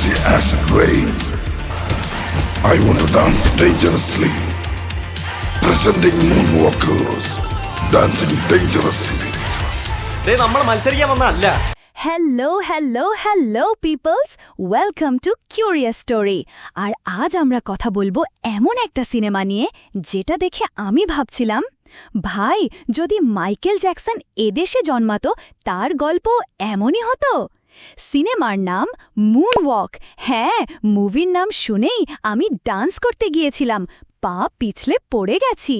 Icy acid rain. I want to dance dangerously. Presenting moonwalkers. Dancing dangerously. ദേ നമ്മൾ മത്സരിക്കാൻ വന്നല്ല hello hello hello peoples welcome to curious story আর আজ আমরা কথা বলবো এমন একটা সিনেমা নিয়ে যেটা দেখে আমি ভাবছিলাম ভাই যদি মাইকেল জ্যাকসন এদেশে জন্মাতো তার গল্প এমনই হতো সিনেমার নাম মুনওয়াক হ্যাঁ মুভির নাম শুনেই আমি ডান্স করতে গিয়েছিলাম। পা পিছলে পড়ে গেছি।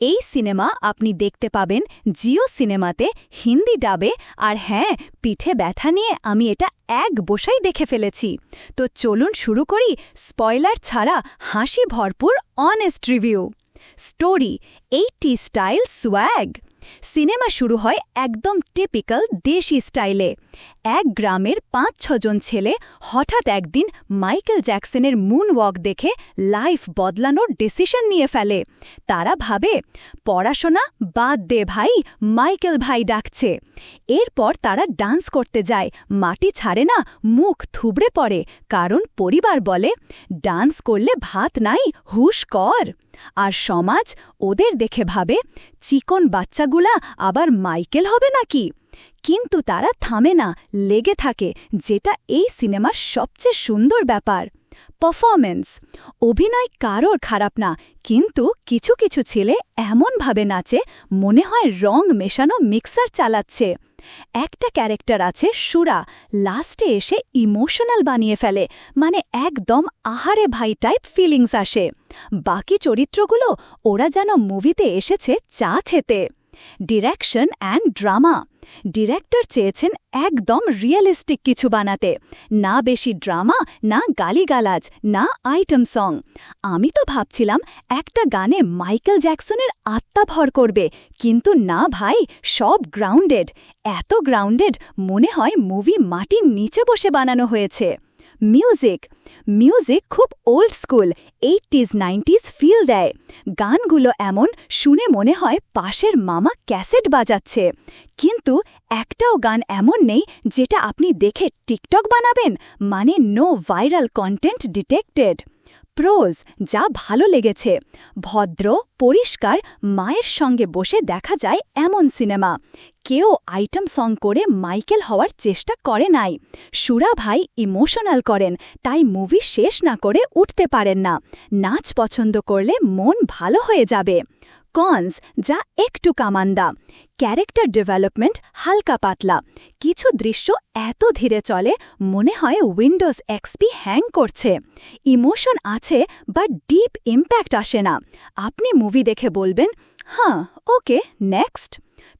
এই সিনেমা আপনি দেখতে পাবেন জিও সিনেমাতে, হিন্দি ডাবে। আর হ্যাঁ পিঠে ব্যথা নিয়ে আমি এটা এক বসাই দেখে ফেলেছি। তো চলুন শুরু করি স্পয়লার ছাড়া হাসি ভরপুর honest review story eighty style swag cinema শুরু হয় একদম টিপিক্যাল দেশি স্টাইলে। এক গ্রামের পাঁচ ছজন ছেলে হঠাৎ একদিন মাইকেল জ্যাকসনের মুন ওয়াক দেখে লাইফ বদলানোর ডিসিশন নিয়ে ফেলে। তারা ভাবে, পড়াশোনা বাদ দে ভাই, মাইকেল ভাই ডাকছে। এরপর তারা ডান্স করতে যায়, মাটি ছাড়ে না, মুখ থুবড়ে পড়ে। কারণ পরিবার বলে, ডান্স করলে ভাত নাই, হুশ কর। আর সমাজ ওদের দেখে ভাবে, চিকন বাচ্চাগুলা আবার মাইকেল হবে নাকি? কিন্তু তারা থামে না, লেগে থাকে, যেটা এই সিনেমার সবচেয়ে সুন্দর ব্যাপার। পারফরমেন্স অভিনয় কারোর খারাপ না, কিন্তু কিছু কিছু ছেলে এমনভাবে নাচে, মনে হয় রং মেশানো মিক্সার চালাচ্ছে। একটা ক্যারেক্টার আছে সুরা, লাস্টে এসে ইমোশনাল বানিয়ে ফেলে মানে একদম আহারে ভাই টাইপ ফিলিংস আসে। বাকি চরিত্রগুলো ওরা যেন মুভিতে এসেছে চা খেতে ডিরেকশন অ্যান্ড ড্রামা ডিরেক্টর চেয়েছেন একদম রিয়েলিস্টিক কিছু বানাতে। না বেশি ড্রামা, না গালিগালাজ, না আইটেম সং। আমি তো ভাবছিলাম একটা গানে মাইকেল জ্যাকসনের আত্মা ভর করবে, কিন্তু না ভাই, সব গ্রাউন্ডেড। এত গ্রাউন্ডেড মনে হয় মুভি মাটির নিচে বসে বানানো হয়েছে। মিউজিক মিউজিক খুব old school eighties nineties feel দেয়। গানগুলো এমন শুনে মনে হয় পাশের মামা ক্যাসেট বাজাচ্ছে। কিন্তু একটাও গান এমন নেই যেটা আপনি দেখে টিকটক বানাবেন মানে no viral content detected pros, যা ভালো লেগেছে। ভদ্র, পরিষ্কার, মায়ের সঙ্গে বসে দেখা যায় এমন সিনেমা। কেউ আইটেম সং করে মাইকেল হওয়ার চেষ্টা করে নাই। সুরা ভাই ইমোশনাল করেন, তাই মুভি শেষ না করে উঠতে পারেন না। নাচ পছন্দ করলে মন ভালো হয়ে যাবে। কনস যা একটু কামান্দা। ক্যারেক্টার ডেভেলপমেন্ট হালকা পাতলা। কিছু দৃশ্য এত ধীরে চলে, মনে হয় উইন্ডোজ এক্সপি হ্যাং করছে। ইমোশন আছে বাট ডিপ ইম্প্যাক্ট আসে না। আপনি মুভি দেখে বলবেন হ্যাঁ ওকে নেক্সট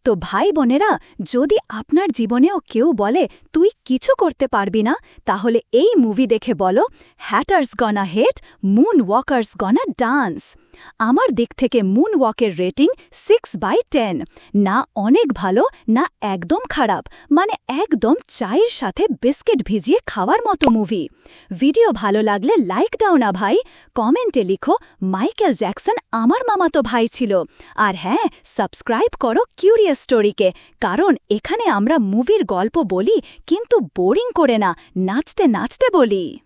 তো ভাই বোনেরা, যদি আপনার জীবনেও কেউ বলে, তুই কিছু করতে পারবি না, তাহলে এই মুভি দেখে বলো haters gonna hate moonwalkers gonna dance আমার দিক থেকে মুন ওয়াকের রেটিং সিক্স বাই টেন না অনেক ভালো, না একদম খারাপ মানে একদম চায়ের সাথে বিস্কিট ভিজিয়ে খাওয়ার মতো মুভি ভিডিও ভালো লাগলে লাইক দাও না ভাই। কমেন্টে লিখো, মাইকেল জ্যাকসন আমার মামাতো ভাই ছিল। আর হ্যাঁ সাবস্ক্রাইব করো কিউরিয়াস স্টোরিকে কারণ এখানে আমরা মুভির গল্প বলি, কিন্তু বোরিং করে না, নাচতে নাচতে বলি।